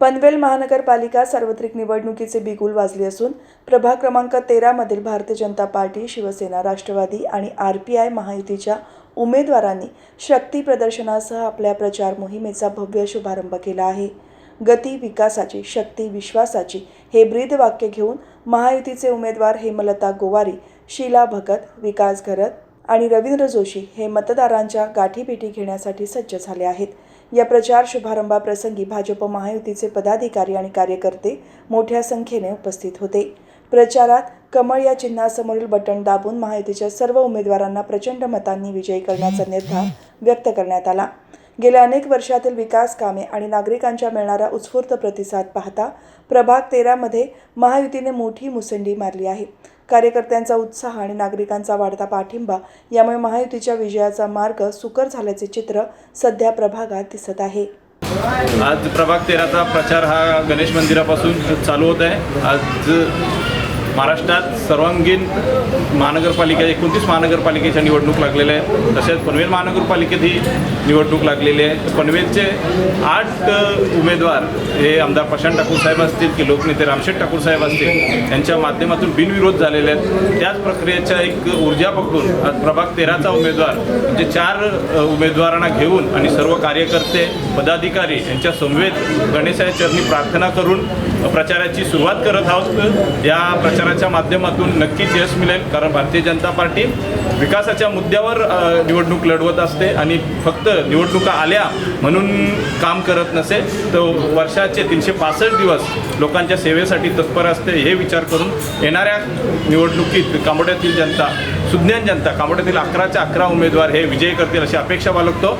पनवेल महानगरपालिका सार्वत्रिक निवडणुकीचे बिगुल वाजले असून प्रभाग क्रमांक तेरामधील भारतीय जनता पार्टी शिवसेना राष्ट्रवादी आणि आर पी आय महायुतीच्या उमेदवारांनी शक्ती प्रदर्शनासह आपल्या प्रचार मोहिमेचा भव्य शुभारंभ केला आहे. गती विकासाची शक्ती विश्वासाची हे ब्रीद वाक्य घेऊन महायुतीचे उमेदवार हेमलता गोवारी शीला भगत विकास घरत आणि रवींद्र जोशी हे मतदारांच्या गाठीभेटी घेण्यासाठी सज्ज झाले आहेत. या प्रचार शुभारंभाप्रसंगी भाजप महायुतीचे पदाधिकारी आणि कार्यकर्ते मोठ्या संख्येने उपस्थित होते. प्रचारात कमळ या चिन्हासमोरील बटण दाबून महायुतीच्या सर्व उमेदवारांना प्रचंड मतांनी विजयी करण्याचा निर्धार व्यक्त करण्यात आला. गेल्या अनेक वर्षातील विकास कामे आणि नागरिकांच्या मिळणारा उत्स्फूर्त प्रतिसाद पाहता प्रभाग तेरामध्ये महायुतीने मोठी मुसंडी मारली आहे. कार्यकर्त्यांचा उत्साह आणि नागरिकांचा वाढता पाठिंबा यामुळे महायुतीच्या विजयाचा मार्ग सुकर झाल्याचे चित्र सध्या प्रभागात दिसत आहे. आज प्रभाग तेराचा प्रचार हा गणेश मंदिरापासून चालू होत आहे. आज महाराष्ट्रात सर्वांगीण महानगरपालिका एकोणतीस महानगरपालिकेच्या निवडणूक लागलेल्या आहेत. तसेच पनवेल महानगरपालिकेत ही निवडणूक लागलेली आहे. पनवेलचे आठ उमेदवार हे आमदार प्रशांत ठाकूर साहेब असतील की लोकनेते रामशेठ ठाकूर साहेब असतील यांच्या माध्यमातून बिनविरोध झालेले आहेत. त्याच प्रक्रियेच्या एक ऊर्जा पकडून आज प्रभाग तेराचा उमेदवार म्हणजे चार उमेदवारांना घेऊन आणि सर्व कार्यकर्ते पदाधिकारी यांच्या समवेत गणेशाच्या चरणी प्रार्थना करून प्रचाराची सुरुवात करत आहोत. या प्रचाराच्या माध्यमातून नक्कीच यश मिळेल कारण भारतीय जनता पार्टी विकासाच्या मुद्द्यावर निवडणूक लढवत असते आणि फक्त निवडणुका आल्या म्हणून काम करत नसे तर वर्षाचे तीनशे पासष्ट दिवस लोकांच्या सेवेसाठी तत्पर असते हे विचार करून येणाऱ्या निवडणुकीत कामोड्यातील जनता सुज्ञान जनता कामोड्यातील अकराच्या अकरा उमेदवार हे विजयी करतील अशी अपेक्षा बाळगतो.